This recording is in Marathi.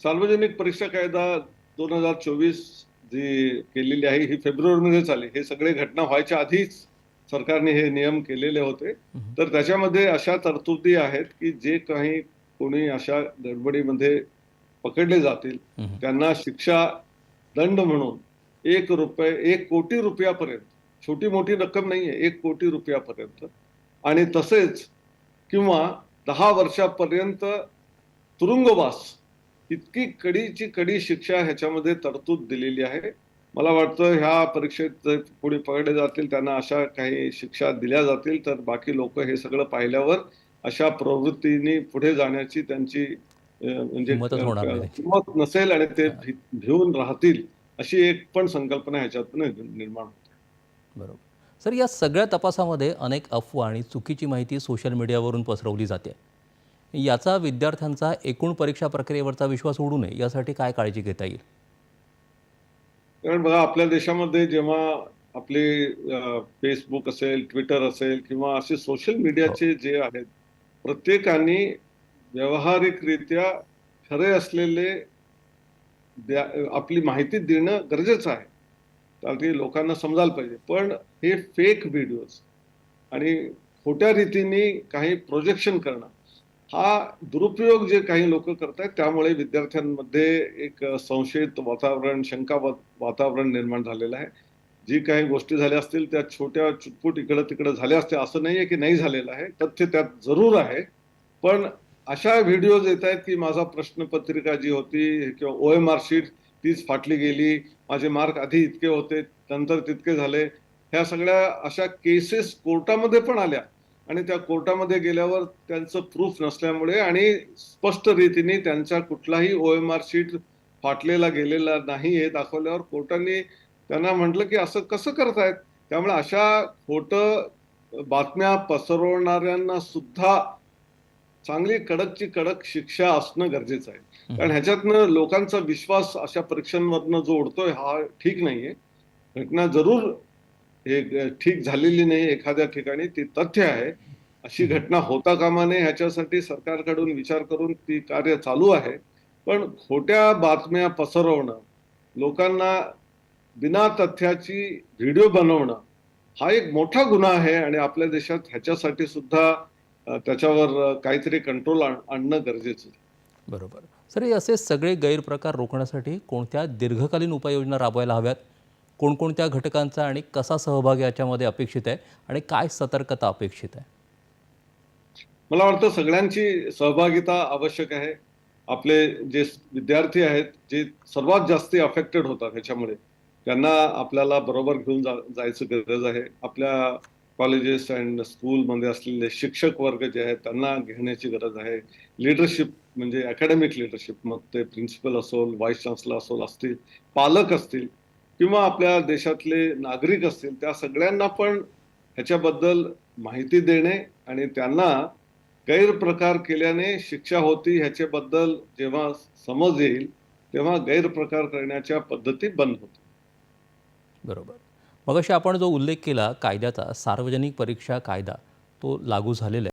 सार्वजनिक परीक्षा कायदा दोन हजार चोवीस जी केलेली आहे ही फेब्रुवारीमध्येच आली हे सगळे घटना व्हायच्या आधीच सरकारने हे नियम केलेले होते. तर त्याच्यामध्ये अशा तरतुदी आहेत की जे काही कोणी अशा गडबडीमध्ये पकडले जातील. त्यांना शिक्षा दंड म्हणून एक रुपये एक कोटी रुपयापर्यंत छोटी मोठी रक्कम नाहीये एक कोटी रुपयापर्यंत आणि तसेच किंवा दहा वर्षापर्यंत तुरुंगवास इतकी कडीची कडी शिक्षा ह्याच्यामध्ये तरतूद दिलेली आहे. मला वाटतं ह्या परीक्षेत कोणी पकडले जातील त्यांना अशा काही शिक्षा दिल्या जातील तर बाकी लोक हे सगळं पाहिल्यावर अशा प्रवृत्तीने पुढे जाण्याची त्यांची म्हणजे. हिंमत नसेल आणि ते भिवून राहतील अशी एक पण संकल्पना ह्याच्यातून निर्माण होते. बरोबर. सर या सगळ्या तपासामध्ये अनेक अफवा आणि चुकीची माहिती सोशल मीडियावरून पसरवली जाते. याचा विद्यार्थ्यांचा एकूण परीक्षा प्रक्रियेवरचा विश्वास उडू नये यासाठी काय काळजी घेता येईल? कारण बघा आपल्या देशामध्ये जेव्हा आपले फेसबुक असेल ट्विटर असेल किंवा असे सोशल मीडियाचे जे आहेत प्रत्येकाने व्यावहारिकरित्या खरे असलेले आपली माहिती देणं गरजेचं आहे. तर ते लोकांना समजायला पाहिजे. पण हे फेक व्हिडिओज आणि खोट्या रीतीने काही प्रोजेक्शन करणं हा दुरुपयोग जे काही लोक करतायत त्यामुळे विद्यार्थ्यांमध्ये एक संशयित वातावरण शंका वातावरण निर्माण झालेलं आहे. जी काही गोष्टी झाल्या असतील त्या छोट्या चुटपुट इकडं तिकडं झाल्या असतील असं नाहीये की नाही झालेलं आहे. तथ्य त्यात जरूर आहे. पण अशा व्हिडिओज येत आहेत की माझा प्रश्नपत्रिका जी होती किंवा ओ एम आर शीट तीच फाटली गेली. माझे मार्क आधी इतके होते नंतर तितके झाले. ह्या सगळ्या अशा केसेस कोर्टामध्ये पण आल्या. आणि त्या कोर्टामध्ये गेल्यावर त्यांचं प्रूफ नसल्यामुळे आणि स्पष्ट रीतीने त्यांचा कुठलाही ओ एम आर शीट फाटलेला गेलेला नाही हे दाखवल्यावर कोर्टाने त्यांना म्हटलं की असं कसं करतायत? त्यामुळे अशा खोटं बातम्या पसरवणाऱ्यांना सुद्धा चांगली कडकची कडक शिक्षा असणं गरजेचं आहे. कारण ह्याच्यातनं लोकांचा विश्वास अशा परीक्षांमधनं जो उडतोय हा ठीक नाहीये. घटना जरूर हे ठीक झालेली नाही एखाद्या ठिकाणी ती तथ्य आहे. अशी घटना होता कामा नये ह्याच्यासाठी सरकारकडून विचार करून ती कार्य चालू आहे. पण खोट्या बातम्या पसरवणं लोकांना बिना तथ्याची व्हिडिओ बनवणं हा एक मोठा गुन्हा आहे आणि आपल्या देशात ह्याच्यासाठी सुद्धा त्याच्यावर काहीतरी कंट्रोल आणणं गरजेचं आहे. बरोबर. सर हे असे सगळे गैरप्रकार रोखण्यासाठी कोणत्या दीर्घकालीन उपाययोजना राबवायला हव्यात? कोणकोणत्या घटकांचा आणि कसा सहभाग याच्यामध्ये अपेक्षित आहे आणि काय सतर्कता अपेक्षित आहे? मला वाटतं सगळ्यांची सहभागिता आवश्यक आहे. आपले जे विद्यार्थी आहेत जे सर्वात जास्त अफेक्टेड होतात ह्याच्यामुळे त्यांना आपल्याला बरोबर घेऊन जा जायचं गरज आहे. आपल्या कॉलेजेस अँड स्कूलमध्ये असलेले शिक्षक वर्ग जे आहेत त्यांना घेण्याची गरज आहे. लिडरशिप म्हणजे अकॅडमिक लिडरशिप मग ते प्रिन्सिपल असोल व्हाईस चान्सलर असो असतील पालक असतील किंवा आपल्या देशातले नागरिक असतील त्या सगळ्यांना पण ह्याच्याबद्दल माहिती देणे आणि त्यांना गैरप्रकार केल्याने शिक्षा होती ह्याच्याबद्दल जेव्हा समज येईल तेव्हा गैरप्रकार करण्याच्या पद्धती बंद होतील. बरोबर. मग आपण जो उल्लेख केला कायद्याचा सार्वजनिक परीक्षा कायदा तो लागू झालेला आहे.